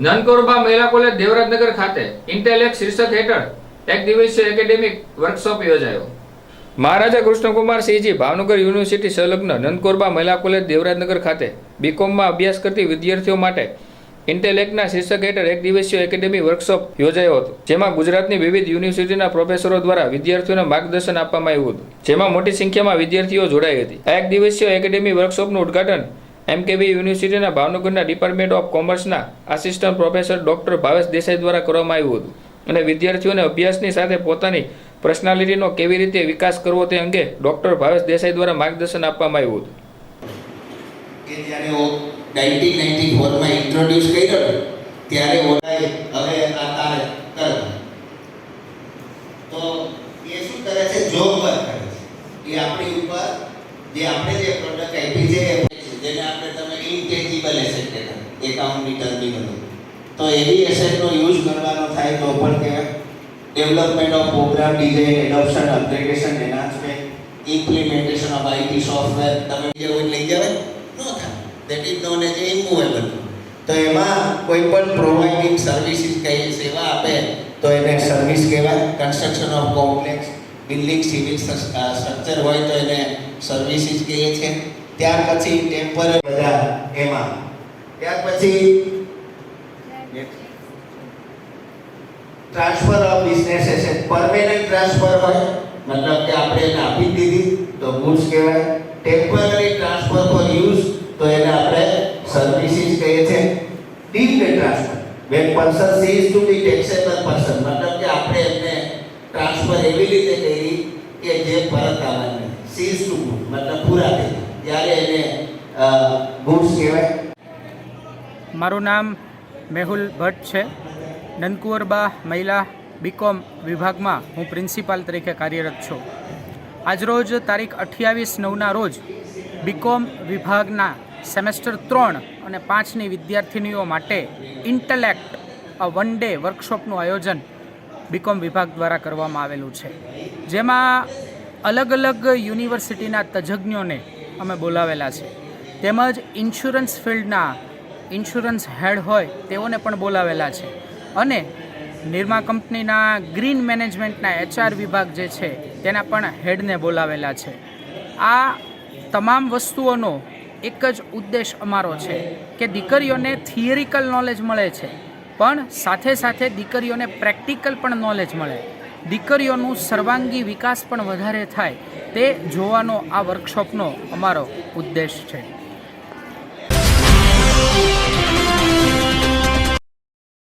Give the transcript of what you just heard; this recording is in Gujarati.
નનકોરબા મહિલા કોલેજ દેવરાજનગર ખાતે ઇન્ટેલેક્ટ શીર્ષક હેઠળ એક દિવસીય એકેડેમિક વર્કશોપ યોજાયો. મહારાજા કૃષ્ણકુમાર સિંહજી ભાવનગર યુનિવર્સિટી સંલગ્ન નંદકોરબા મહિલા કોલેજ દેવરાજનગર ખાતે બીકોમમાં અભ્યાસ કરતી વિદ્યાર્થીઓ માટે ઇન્ટેલેક્ટના શીર્ષક હેઠળ એક દિવસીય એકેડેમી વર્કશોપ યોજાયો હતો, જેમાં ગુજરાતની વિવિધ યુનિવર્સિટીના પ્રોફેસરો દ્વારા વિદ્યાર્થીઓને માર્ગદર્શન આપવામાં આવ્યું હતું, જેમાં મોટી સંખ્યામાં વિદ્યાર્થીઓ જોડાઈ હતી. આ એક દિવસીય એકેડેમી વર્કશોપનું ઉદ્ઘાટન એમકેબી યુનિવર્સિટીના ભાવનગરના department of કોમર્સના assistant professor doctor Bhavesh Desai દ્વારા કરવામાં આવ્યું હતું. અને વિદ્યાર્થીઓને અભ્યાસની સાથે પોતાની પર્સનાલિટીનો કેવી રીતે વિકાસ કરવો તે અંગે ડૉક્ટર ભાવેશ દેસાઈ દ્વારા માર્ગદર્શન આપવામાં આવ્યું હતું. જે આપણે જે પ્રોડક્ટ આપી છે જેને આપણે તમે ઇન્ટેન્જિબલ એસેટ કહેતા એકાઉન્ટની ટર્મિનોલોજી તો એવી એસેટનો યુઝ કરવાનો થાય તો પણ કહેવાય development of program design adoption upgradation enhancement implementation of IT software તમે જે કોઈ લઈ જાવે ન થાય. That is known as immovable તો એમાં કોઈ પણ પ્રોવાઇડિંગ સર્વિસીસ કઈ સેવા આપે, તો એને સર્વિસ કહેવાય. Construction of complex building civil structure હોય તો એને સર્વિસીસ કહીએ છીએ. ત્યાર પછી ટેમ્પરરી બધા એમાં. ત્યાર પછી transfer of business asset permanent transfer હોય, મતલબ કે આપણે એને આપી દીધી, તો ગુડ્સ કહેવાય. ટેમ્પરરી ટ્રાન્સફર ફોર યુઝ તો એને આપણે સર્વિસીસ કહીએ છીએ deemed transfer when person ceases to be taxable person મતલબ કે આપણે એમને ટ્રાન્સફર એવી રીતે કરી કે જે પરત આવવાની. સીઝ ટુ મતલબ પૂરા. થઈ ગયા. મારું નામ મેહુલ ભટ્ટ છે. નંદકુંવરબા મહિલા બીકોમ વિભાગમાં હું પ્રિન્સિપાલ તરીકે કાર્યરત છું. આજરોજ તારીખ અઠ્યાવીસ નવના રોજ બીકોમ વિભાગના સેમેસ્ટર ત્રણ અને પાંચની વિદ્યાર્થિનીઓ માટે ઇન્ટલેક્ટ અ વન ડે વર્કશોપનું આયોજન બીકોમ વિભાગ દ્વારા કરવામાં આવેલું છે. જેમાં અલગ અલગ યુનિવર્સિટીના તજજ્ઞોને અમે બોલાવેલા છે. તેમજ ઇન્સ્યોરન્સ ફિલ્ડના ઇન્સ્યોરન્સ હેડ હોય તેઓને પણ બોલાવેલા છે. અને નિરમા કંપનીના ગ્રીન મેનેજમેન્ટના એચઆર વિભાગ જે છે તેના પણ હેડને બોલાવેલા છે. આ તમામ વસ્તુઓનો એક જ ઉદ્દેશ અમારો છે કે દીકરીઓને થિયરિકલ નોલેજ મળે છે. પણ સાથે સાથે દીકરીઓને પ્રેક્ટિકલ પણ નોલેજ મળે. દીકરીઓનું સર્વાંગી વિકાસ પણ વધારે થાય તે જોવાનો આ વર્કશોપનો અમારો ઉદ્દેશ છે.